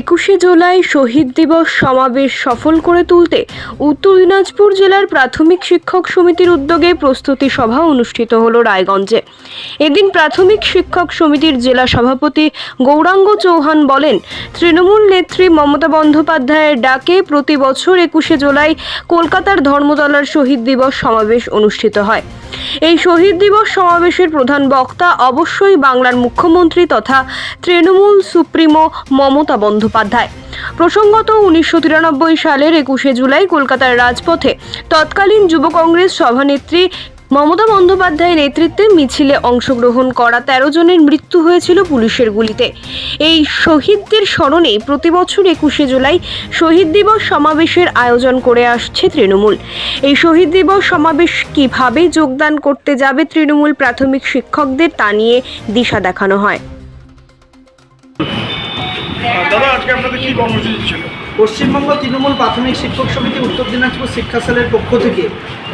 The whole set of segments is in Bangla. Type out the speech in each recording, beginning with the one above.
একুশে জুলাই শহীদ দিবস সমাবেশ সফল করে তুলতে উত্তর দিনাজপুর জেলার প্রাথমিক শিক্ষক সমিতির উদ্যোগে প্রস্তুতি সভা অনুষ্ঠিত হলো রায়গঞ্জে। এদিন প্রাথমিক শিক্ষক সমিতির জেলা সভাপতি গৌরাঙ্গ চৌহান বলেন, তৃণমূল নেত্রী মমতা বন্দ্যোপাধ্যায়ের ডাকে প্রতি বছর একুশে জুলাই কলকাতার ধর্মতলার শহীদ দিবস সমাবেশ অনুষ্ঠিত হয়। এই শহীদ দিবস সমাবেশের প্রধান বক্তা অবশ্যই বাংলার মুখ্যমন্ত্রী তথা তৃণমূল সুপ্রিমো মমতা বন্দ্যোপাধ্যায়। প্রসঙ্গত উনিশশো তিরানব্বই সালের একুশে জুলাই কলকাতার রাজপথে তৎকালীন যুব কংগ্রেস সভানেত্রী মমতা বন্দ্যোপাধ্যায়ের নেতৃত্বে মিছিলে অংশগ্রহণ করা তেরো জনের মৃত্যু হয়েছিল পুলিশের গুলিতে। এই শহীদদের স্মরণে প্রতি বছর একুশে জুলাই শহীদ দিবস সমাবেশের আয়োজন করে আসছে তৃণমূল। এই শহীদ দিবস সমাবেশ কীভাবে যোগদান করতে যাবে তৃণমূল প্রাথমিক শিক্ষকদের তা নিয়ে দিশা দেখানো হয়। দাদা, আজকে পশ্চিমবঙ্গ তৃণমূল প্রাথমিক শিক্ষক সমিতি, উত্তর দিনাজপুর শিক্ষা সেলের পক্ষ থেকে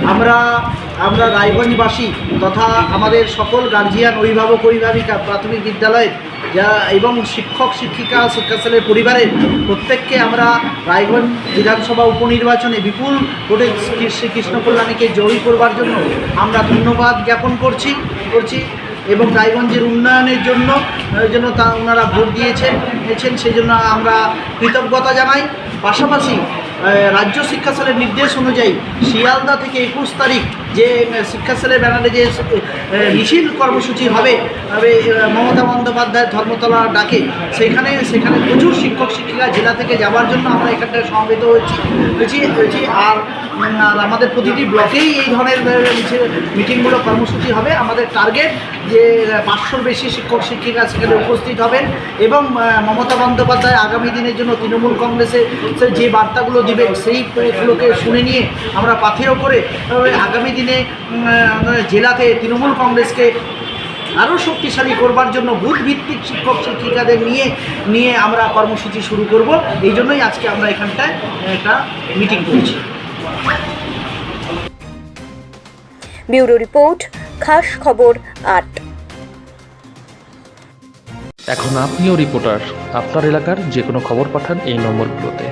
আমরা আমরা রায়গঞ্জবাসী তথা আমাদের সকল গার্জিয়ান, অভিভাবক, অভিভাবিকা, প্রাথমিক বিদ্যালয়ের যা, এবং শিক্ষক, শিক্ষিকা, শিক্ষা সেলের পরিবারের প্রত্যেককে আমরা রায়গঞ্জ বিধানসভা উপনির্বাচনে বিপুল ভোটে শ্রী- শ্রীকৃষ্ণ কল্যাণীকে জয়ী করবার জন্য আমরা ধন্যবাদ জ্ঞাপন করছি করছি। এবং রায়গঞ্জের উন্নয়নের জন্য জন্য তা ওনারা ভোট দিয়েছেন সেই জন্য আমরা কৃতজ্ঞতা জানাই। পাশাপাশি রাজ্য শিক্ষা সেলের নির্দেশ অনুযায়ী শিয়ালদা থেকে একুশ তারিখ যে শিক্ষা সেলের ব্যানারে যে মিছিল কর্মসূচি হবে আহ, মমতা বন্দ্যোপাধ্যায়ের ধর্মতলা ডাকে সেখানে সেখানে প্রচুর শিক্ষক শিক্ষিকা জেলা থেকে যাওয়ার জন্য আমরা এখানটায় সমবেত হয়েছি হয়েছি হয়েছি আর আর আমাদের প্রতিটি ব্লকেই এই ধরনের মিটিংগুলো কর্মসূচি হবে। আমাদের টার্গেট যে পাঁচশোর বেশি শিক্ষক শিক্ষিকা সেখানে উপস্থিত হবেন এবং মমতা বন্দ্যোপাধ্যায় আগামী দিনের জন্য তৃণমূল কংগ্রেসের যে বার্তাগুলো দিবেন। সেইগুলোকে শুনে নিয়ে আমরা পাথেয় করে আগামী দিনে জেলাতে তৃণমূল কংগ্রেসকে আরও শক্তিশালী করবার জন্য বুথ ভিত্তিক শিক্ষক শিক্ষিকাদের নিয়ে নিয়ে আমরা কর্মসূচি শুরু করব। এই জন্যই আজকে আমরা এখানটায় একটা মিটিং করেছি। ব্যুরো রিপোর্ট খাস খবর আট। এখন আপনিও রিপোর্টার। আপনার এলাকার যে কোনো খবর পাঠান এই নম্বরগুলোতে।